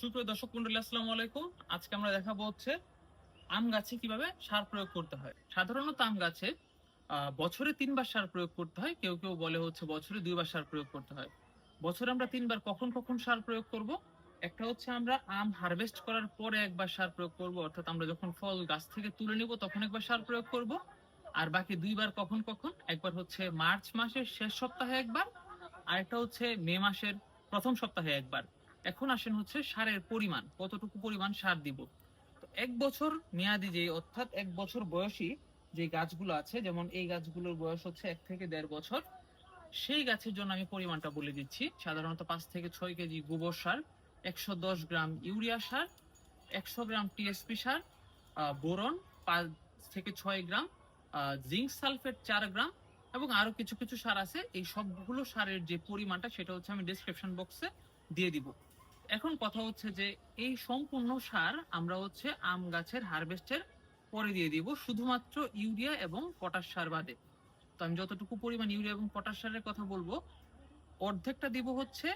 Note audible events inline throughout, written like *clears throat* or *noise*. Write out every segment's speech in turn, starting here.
সুপ্রিয় দর্শক মন্ডলী, আসসালামু আলাইকুম। আজকে আমরা দেখাবো হচ্ছে আম গাছে কীভাবে সার প্রয়োগ করতে হয়। সাধারণত আম গাছে বছরে তিনবার সার প্রয়োগ করতে হয়। কেউ কেউ বলে হচ্ছে বছরে দুইবার সার প্রয়োগ করতে হয়। বছরে আমরা তিনবার কখন কখন সার প্রয়োগ করব? একটা হচ্ছে আমরা আম হারভেস্ট করার পরে একবার সার প্রয়োগ করব, অর্থাৎ আমরা যখন ফল গাছ থেকে তুলে নিব তখন একবার সার প্রয়োগ করব। আর বাকি দুইবার কখন কখন? একবার হচ্ছে মার্চ মাসের শেষ সপ্তাহে একবার আর একটা হচ্ছে মে মাসের প্রথম সপ্তাহে একবার। এখন আসেন হচ্ছে সারের পরিমাণ, কতটুকু পরিমাণ সার দিব। এক বছর মেয়াদি যে অর্থাৎ এক বছর বয়সী যে গাছগুলো আছে, যেমন এই গাছগুলোর বয়স হচ্ছে এক থেকে দেড় বছর, সেই গাছের জন্য আমি পরিমাণটা বলে দিচ্ছি। সাধারণত পাঁচ থেকে ছয় কেজি গোবর সার, একশো দশ গ্রাম ইউরিয়া সার, একশো গ্রাম টিএসপি সার বোরন, পাঁচ থেকে ছয় গ্রাম জিঙ্ক সালফেট চার গ্রাম এবং আরও কিছু কিছু সার আছে। এই সবগুলো সারের যে পরিমাণটা, সেটা হচ্ছে আমি ডিসক্রিপশন বক্সে দিয়ে দিব। এখন কথা হচ্ছে যে এই সম্পূর্ণ সার আমরা হচ্ছে আম গাছের হারভেস্টের পরে দিয়ে দিব, শুধুমাত্র ইউরিয়া এবং পটাশ সার বাদে। তো আমি যতটুকু পরিমাণ ইউরিয়া এবং পটাশ সারের কথা বলব, অর্ধেকটা দিব হচ্ছে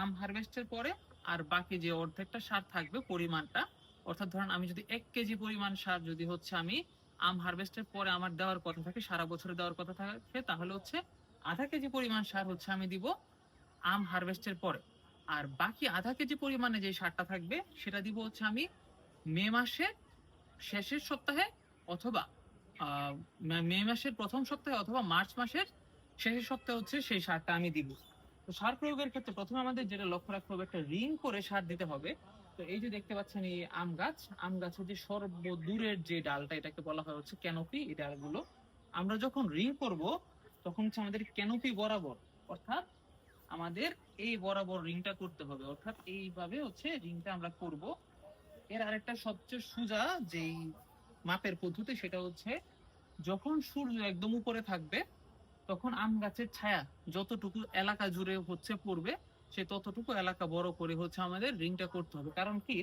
আম হারভেস্টের পরে, আর বাকি যে অর্ধেকটা সার থাকবে পরিমাণটা, অর্থাৎ ধরেন আমি যদি এক কেজি পরিমাণ সার যদি হচ্ছে আমি আম হারভেস্টের পরে আমার দেওয়ার কথা থাকে, সারা বছরে দেওয়ার কথা থাকে, তাহলে হচ্ছে আধা কেজি পরিমাণ সার হচ্ছে আমি দিব আম হারভেস্টের পরে। আর বাকি আধা কেজি পরিমাণে যে সারটা থাকবে, সেটা দিব হচ্ছে আমি মে মাসে শেষের সপ্তাহে অথবা মে মাসের প্রথম সপ্তাহে অথবা মার্চ মাসের শেষের সপ্তাহে হচ্ছে সেই সারটা আমি দিব। তো সার প্রয়োগের ক্ষেত্রে প্রথমে আমাদের যেটা লক্ষ্য রাখতে হবে, একটা রিং করে সার দিতে হবে। তো এই যে দেখতে পাচ্ছেন এই আম গাছ, আম গাছের যে সর্বদূরের যে ডালটা, এটাকে বলা হয় হচ্ছে ক্যানোপি, এই ডালগুলো। আমরা যখন রিং করব, তখন হচ্ছে আমাদের ক্যানোপি বরাবর, অর্থাৎ আমাদের এই বরাবর রিংটা করতে হবে। অর্থাৎ এইভাবে হচ্ছে রিংটা আমরা করব। এর আরেকটা সবচেয়ে সোজা যেই মাপের পদ্ধতি, সেটা হচ্ছে যখন সূর্য একদম উপরে থাকবে, তখন আম গাছের ছায়া যতটুকু এলাকা জুড়ে হচ্ছে পড়বে, সে ততটুকু এলাকা বড় করে হচ্ছে আমাদের রিংটা করতে হবে। কারণ কি?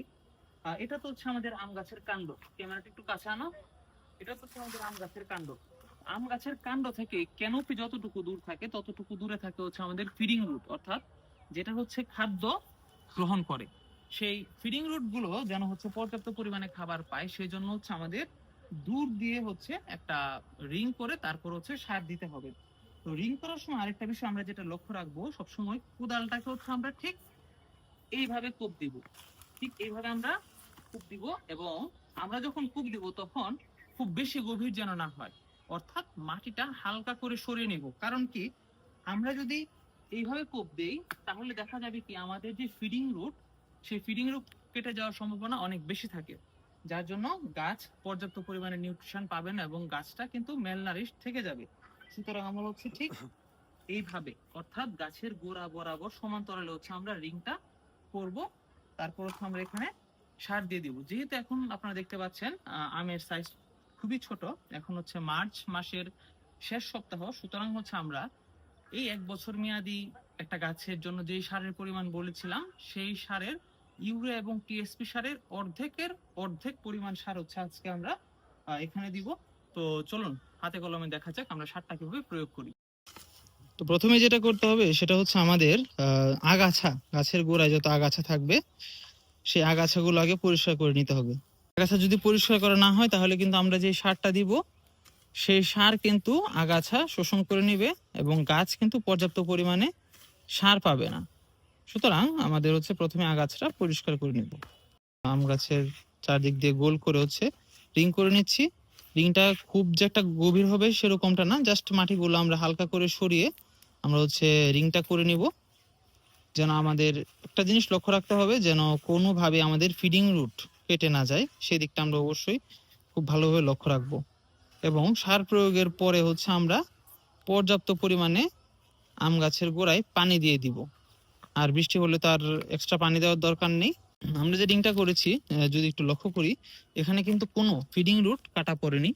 এটা তো হচ্ছে আমাদের আম গাছের কাণ্ড। ক্যামেরাটা একটু কাছে আনো। এটা তো হচ্ছে আমাদের আম গাছের কাণ্ড। আম গাছের কাণ্ড থেকে ক্যানোপি যতটুকু দূর থাকে, ততটুকু দূরে থাকে হচ্ছে আমাদের ফিডিং রুট অর্থাৎ যেটা হচ্ছে খাদ্য গ্রহণ করে। সেই ফিডিং রুটগুলো যেন হচ্ছে পর্যাপ্ত পরিমাণে খাবার পায় সেই জন্য হচ্ছে আমাদের দূর দিয়ে হচ্ছে একটা রিং করে তারপর হচ্ছে সার দিতে হবে। তো রিং করার সময় আরেকটা বিষয় আমরা যেটা লক্ষ্য রাখব, সবসময় কোদালটাকে হচ্ছে আমরা ঠিক এইভাবে কোপ দিব। ঠিক এইভাবে আমরা কূপ দিব এবং আমরা যখন কূপ দিব তখন খুব বেশি গভীর যেন না হয়। অর্থাৎ মাটিটা হালকা করে সরিয়ে নেব। কারণ কি? আমরা যদি এইভাবে কোপ দেই, তাহলে দেখা যাবে কি আমাদের যে ফিডিং রুট সেই ফিডিং রুট কেটে যাওয়ার সম্ভাবনা অনেক বেশি থাকে। যার জন্য গাছ পর্যাপ্ত পরিমাণে নিউট্রিশন পাবে না এবং গাছটা কিন্তু মেলনারিশ থেকে যাবে। সুতরাং আমরা হচ্ছে ঠিক এইভাবে, অর্থাৎ গাছের গোড়া বরাবর সমান্তরালে হচ্ছে আমরা রিংটা করব। তারপর হচ্ছে আমরা এখানে সার দিয়ে দিব। যেহেতু এখন আপনারা দেখতে পাচ্ছেন আমের সাইজ খুবই ছোট। এখন হচ্ছে মার্চ মাসের শেষ সপ্তাহ। সুতরাং হচ্ছে আমরা এই এক বছর মেয়াদি একটা গাছের জন্য যেই সারের পরিমাণ বলেছিলাম, সেই সারের ইউরিয়া এবং টিএসপি সারের অর্ধেকের অর্ধেক পরিমাণ সার হচ্ছে আজকে আমরা এখানে দিব। তো চলুন, হাতে কলমে দেখা যাক আমরা সারটা কীভাবে প্রয়োগ করি। তো প্রথমে যেটা করতে হবে, সেটা হচ্ছে আমাদের আগাছা, গাছের গোড়ায় যত আগাছা থাকবে, সেই আগাছাগুলো আগে পরিষ্কার করে নিতে হবে। আগাছা যদি পরিষ্কার করা না হয়, তাহলে কিন্তু আমরা যে সারটা দিব, সেই সার কিন্তু আগাছা শোষণ করে নিবে এবং গাছ কিন্তু পর্যাপ্ত পরিমাণে সার পাবে না। সুতরাং আমাদের হচ্ছে প্রথমে আগাছাটা পরিষ্কার করে নিব। আম গাছের চারদিক দিয়ে গোল করে হচ্ছে রিং করে নিচ্ছি। রিংটা খুব যে একটা গভীর হবে সেরকমটা না, জাস্ট মাটিগুলো আমরা হালকা করে সরিয়ে আমরা হচ্ছে রিংটা করে নিব। যেন আমাদের একটা জিনিস লক্ষ্য রাখতে হবে, যেন কোনোভাবে আমাদের ফিডিং রুট কেটে না যায় সেই দিকটা আমরা অবশ্যই খুব ভালোভাবে লক্ষ্য রাখব। এবং সার প্রয়োগের পরে হচ্ছে আমরা পর্যাপ্ত পরিমাণে আম গাছের গোড়ায় পানি দিয়ে দিব। আর বৃষ্টি হলে তার এক্সট্রা পানি দেওয়ার দরকার নেই। আমরা যে রিংটা করেছি যদি একটু লক্ষ্য করি, এখানে কিন্তু কোনো ফিডিং রুট কাটা পড়েনি।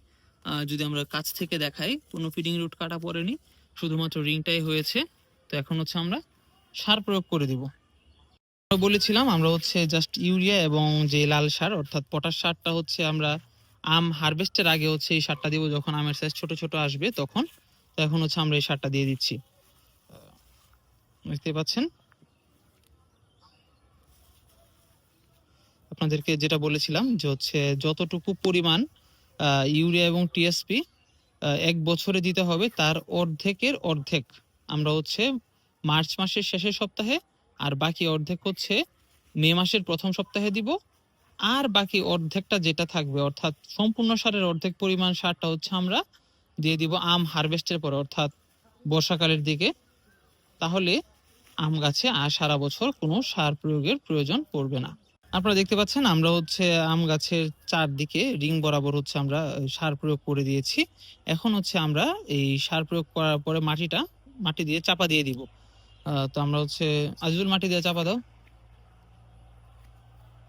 যদি আমরা কাছ থেকে দেখাই, কোনো ফিডিং রুট কাটা পড়েনি। শুধুমাত্র রিংটাই হয়েছে। তো এখন হচ্ছে আমরা সার প্রয়োগ করে দিব। বলেছিলাম, আমরা হচ্ছে জাস্ট ইউরিয়া এবং যে লাল সার, অর্থাৎ পটাশ সারটা হচ্ছে আমরা আম হারভেস্টের আগে হচ্ছে এই সারটা দিব যখন আমের সাইজ ছোট ছোট আসবে তখন। এখন হচ্ছে আমরা এই সারটা দিয়ে দিচ্ছি। দেখতে পাচ্ছেন? আপনাদেরকে যেটা বলেছিলাম যে হচ্ছে যতটুকু পরিমাণ ইউরিয়া এবং টিএসপি এক বছরে দিতে হবে, তার অর্ধেকের অর্ধেক আমরা হচ্ছে মার্চ মাসের শেষের সপ্তাহে আর বাকি অর্ধেক হচ্ছে মে মাসের প্রথম সপ্তাহে দিব। আর বাকি অর্ধেকটা যেটা থাকবে, অর্থাৎ সম্পূর্ণ সারের অর্ধেক পরিমাণ সারটা হচ্ছে আমরা দিয়ে দিব আম হারভেস্টের পরে, অর্থাৎ বর্ষাকালের দিকে। তাহলে আম গাছে আর সারা বছর কোনো সার প্রয়োগের প্রয়োজন পড়বে না। আপনারা দেখতে পাচ্ছেন আমরা হচ্ছে আম গাছের চারদিকে রিং বরাবর হচ্ছে আমরা সার প্রয়োগ করে দিয়েছি। এখন হচ্ছে আমরা এই সার প্রয়োগ করার পরে মাটিটা, মাটি দিয়ে চাপা দিয়ে দিব। তো আমরা হচ্ছে আজিজুল মাটি দিয়ে চাপা দাও।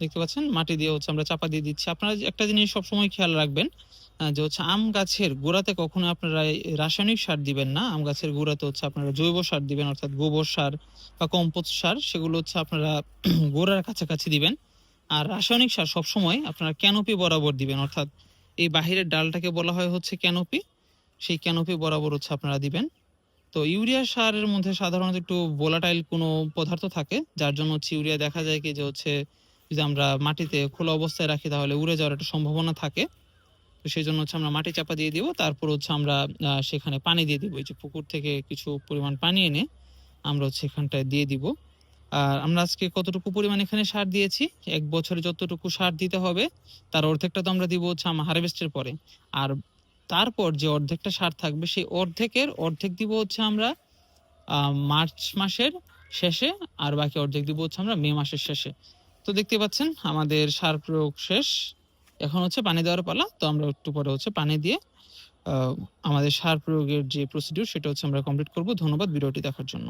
দেখতে পাচ্ছেন? মাটি দিয়ে হচ্ছে আমরা চাপা দিয়ে দিচ্ছি। আপনারা একটা জিনিস সবসময় খেয়াল রাখবেন যে হচ্ছে আম গাছের গোড়াতে কখনো আপনারা রাসায়নিক সার দিবেন না। আম গাছের গোড়াতে হচ্ছে আপনারা জৈব সার দিবেন, অর্থাৎ গোবর সার বা কম্পোস্ট সার, সেগুলো হচ্ছে আপনারা *clears throat* গোড়ার কাছাকাছি দিবেন। আর রাসায়নিক সার সবসময় আপনারা ক্যানোপি বরাবর দিবেন, অর্থাৎ এই বাহিরের ডালটাকে বলা হয় হচ্ছে ক্যানোপি। সেই ক্যানোপি বরাবর হচ্ছে আপনারা দিবেন। তো ইউরিয়া সারের মধ্যে সাধারণত একটু ভোলাটাইল কোনো পদার্থ থাকে, যার জন্য হচ্ছে ইউরিয়া দেখা যায় কি যে হচ্ছে যদি আমরা মাটিতে খোলা অবস্থায় রাখি তাহলে উড়ে যাওয়ার একটা সম্ভাবনা থাকে। তো সেই জন্য হচ্ছে আমরা মাটি চাপা দিয়ে দিব, তারপর হচ্ছে আমরা সেখানে পানি দিয়ে দিব। এই যে পুকুর থেকে কিছু পরিমাণ পানি এনে আমরা হচ্ছে এখানটায় দিয়ে দিব। আর আমরা আজকে কতটুকু পরিমাণ এখানে সার দিয়েছি? এক বছরে যতটুকু সার দিতে হবে, তার অর্ধেকটা তো আমরা দিব হচ্ছে আমার হারভেস্টের পরে। আর তারপর যে অর্ধেকটা সার থাকবে, সেই অর্ধেকের, অর্ধেক দিব হচ্ছে আমরা মার্চ মাসের শেষে, আর বাকি অর্ধেক দিব হচ্ছে আমরা মে মাসের শেষে। তো দেখতে পাচ্ছেন, আমাদের সার প্রয়োগ শেষ। এখন হচ্ছে পানি দেওয়ার পালা, তো আমরা একটু পরে হচ্ছে পানি দিয়ে আমাদের সার প্রয়োগের যে প্রসিডিউর সেটা হচ্ছে আমরা কমপ্লিট করব। ধন্যবাদ ভিডিওটি দেখার জন্য।